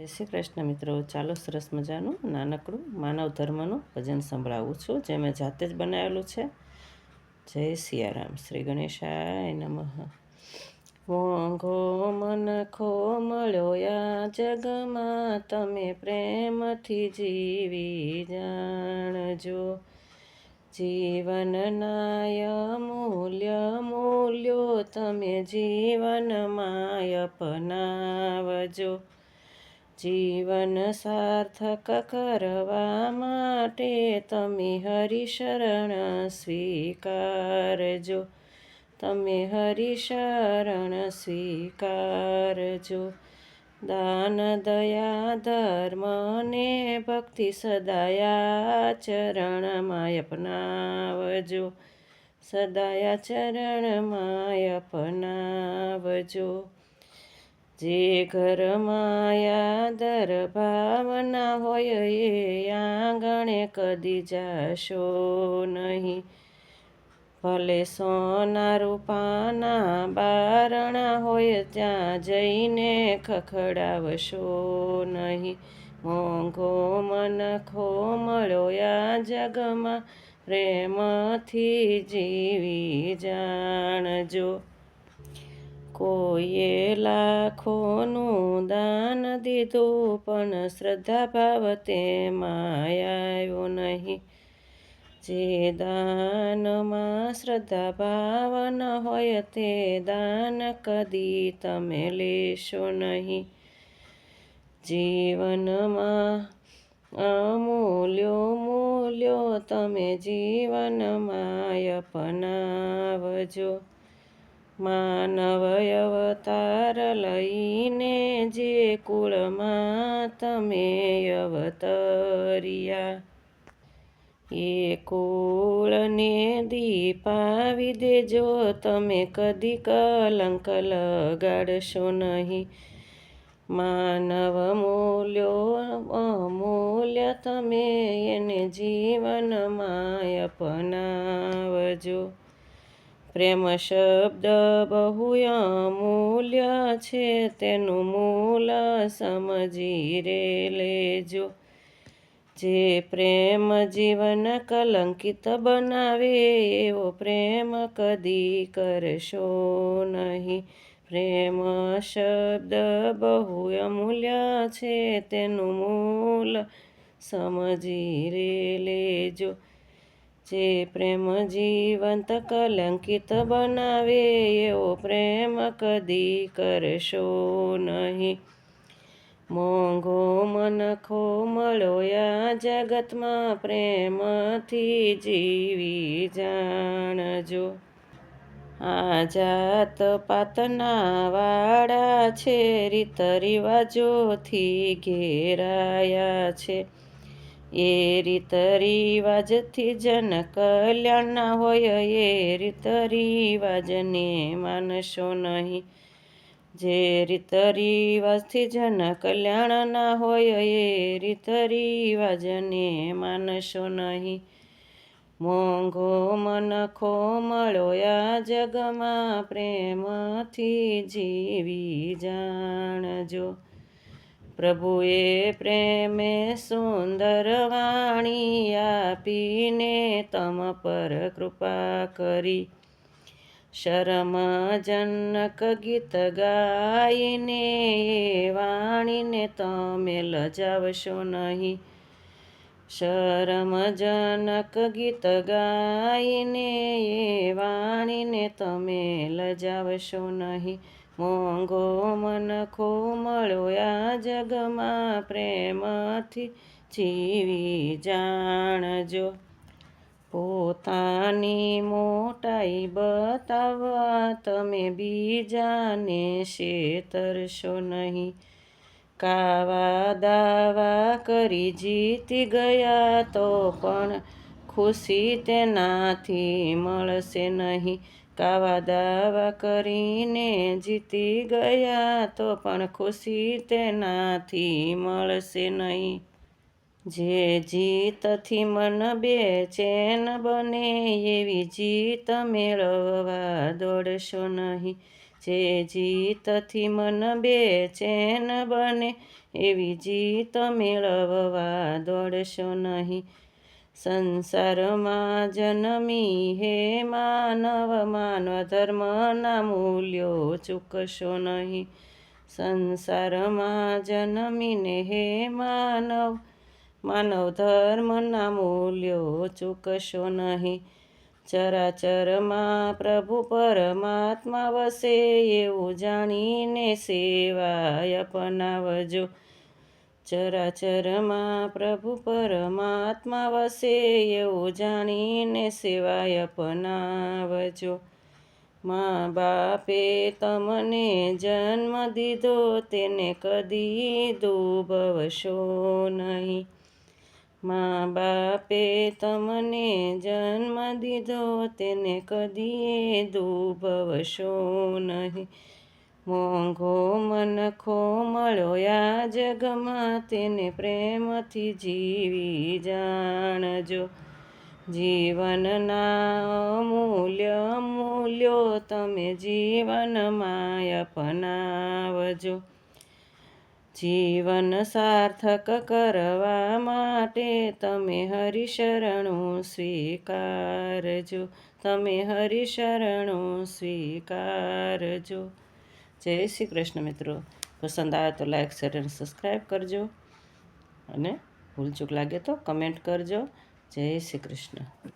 જય શ્રી કૃષ્ણ મિત્રો, ચાલો સરસ મજાનું નાનકડું માનવ ધર્મનું ભજન સંભળાવું છું, જે મેં જાતે જ બનાવેલું છે. જય સિયારામ, શ્રી ગણેશાય નમઃ. મોંઘો મન ખો આ જગમાં, તમે પ્રેમથી જીવી જાણજો. જીવનનાય મૂલ્ય મૂલ્યો તમે જીવનમાં અપનાવજો. જીવન સાર્થક કરવા માટે તમે હરિશરણ સ્વીકારજો. તમે હરિશરણ સ્વીકારજો. દાન, દયા, ધર્મ ને ભક્તિ સદાયા ચરણમાં અપનાવજો. સદાયા ચરણમાં અપનાવજો. જે ઘરમાં યાદર ભાવના હોય એ આંગણે કદી જાશો નહીં. ભલે સોના રૂપાના બારણા હોય ત્યાં જઈને ખખડાવશો નહીં. મોંઘો મન મળ્યો આ જગમાં પ્રેમથી જીવી જાણજો. કોઈએ લાખોનું દાન દીધું, પણ શ્રદ્ધા ભાવ તેમાં આવ્યો નહીં. જે દાનમાં શ્રદ્ધા ભાવ ન હોય, તે દાન કદી તમે લેશો નહીં. જીવનમાં અમૂલ્યો મૂલ્યો તમે જીવનમાં અપનાવજો. માનવ અવતાર લઈને જે કુળમાં તમે અવતર્યા. એ કુળને દીપાવી દેજો, તમે કદી કલંક લગાડશો નહીં. માનવ મૂલ્યો, અમૂલ્ય તમે એને જીવનમાં અપનાવજો. પ્રેમ શબ્દ બહુ અમૂલ્ય છે, તેનું મૂલ સમજી રે લેજો. જે પ્રેમ જીવન કલંકિત બનાવે, એવો પ્રેમ કદી કરશો નહીં. પ્રેમ શબ્દ બહુ અમૂલ્ય છે, તેનું મૂલ સમજી રે લેજો. જે પ્રેમ જીવંત કલંકિત બનાવે, એવો પ્રેમ કદી કરશો નહીં. મોંઘો મનખો મળો આ જગતમાં પ્રેમથી જીવી જાણજો. આ જાત પાતના વાળા છે, રીત રિવાજોથી ઘેરાયા છે. એ રીત રિવાજથી જન કલ્યાણના હોય, એ રીત રિવાજને માનશો નહીં. જે રીત રિવાજથી જન કલ્યાણના હોય, એ રીત રિવાજને માનશો નહીં. મોંઘો મનખો મળ્યો આ જગમાં પ્રેમથી જીવી જાણજો. પ્રભુએ પ્રેમે સુંદર વાણી આપીને તમ પર કૃપા કરી. શરમજનક ગીત ગાઈને વાણીને તમે લજાવશો નહીં. શરમજનક ગીત ગાઈને એ વાણીને તમે લજાવશો નહીં. મોંઘો મનખો મળ્યો આ જગમાં પ્રેમથી જીવી જાણજો. પોતાની મોટાઈ બતાવવા તમે બીજાને શેતરશો નહીં. કાવા દાવા કરી જીતી ગયા તો પણ ખુશી તેનાથી મળશે નહીં. કાવા દાવા કરીને જીતી ગયા તો પણ ખુશી તેનાથી મળશે નહીં. જે જીતથી મન બેચેન બને એવી જીત મેળવવા દોડશો નહીં. જે જીતથી મન બેચેન બને એવી જીત મેળવવા દોડશો નહીં. સંસારમાં જન્મી હે માનવ માનવ ધર્મના મૂલ્યો ચૂકશો નહીં. સંસારમાં જન્મીને હે માનવ માનવ ધર્મના મૂલ્યો ચૂકશો નહીં. ચરાચરમાં પ્રભુ પરમાત્મા વસે એવું જાણીને સેવાય અપનાવજો. ચરાચરમાં પ્રભુ પરમાત્મા વસે એવું જાણીને સેવાય અપનાવજો. મા બાપે તમને જન્મ દીધો, તેને કદી દુભવશો નહીં. મા બાપે તમને જન્મ દીધો, તેને કદી દુભવશો નહીં. મોંઘો મન મળ્યો આ જગમાં તેને પ્રેમથી જીવી જાણજો. જીવનના અમૂલ્ય મૂલ્યો તમે જીવનમાં અપનાવજો. જીવન સાર્થક કરવા માટે તમે હરિશરણો સ્વીકારજો. તમે હરિશરણો સ્વીકારજો. જય શ્રી કૃષ્ણ મિત્રો. પસંદ આવે તો લાઈક શેર અને સબસ્ક્રાઈબ કરજો. અને ભૂલચૂક લાગે તો કમેન્ટ કરજો. જય શ્રી કૃષ્ણ.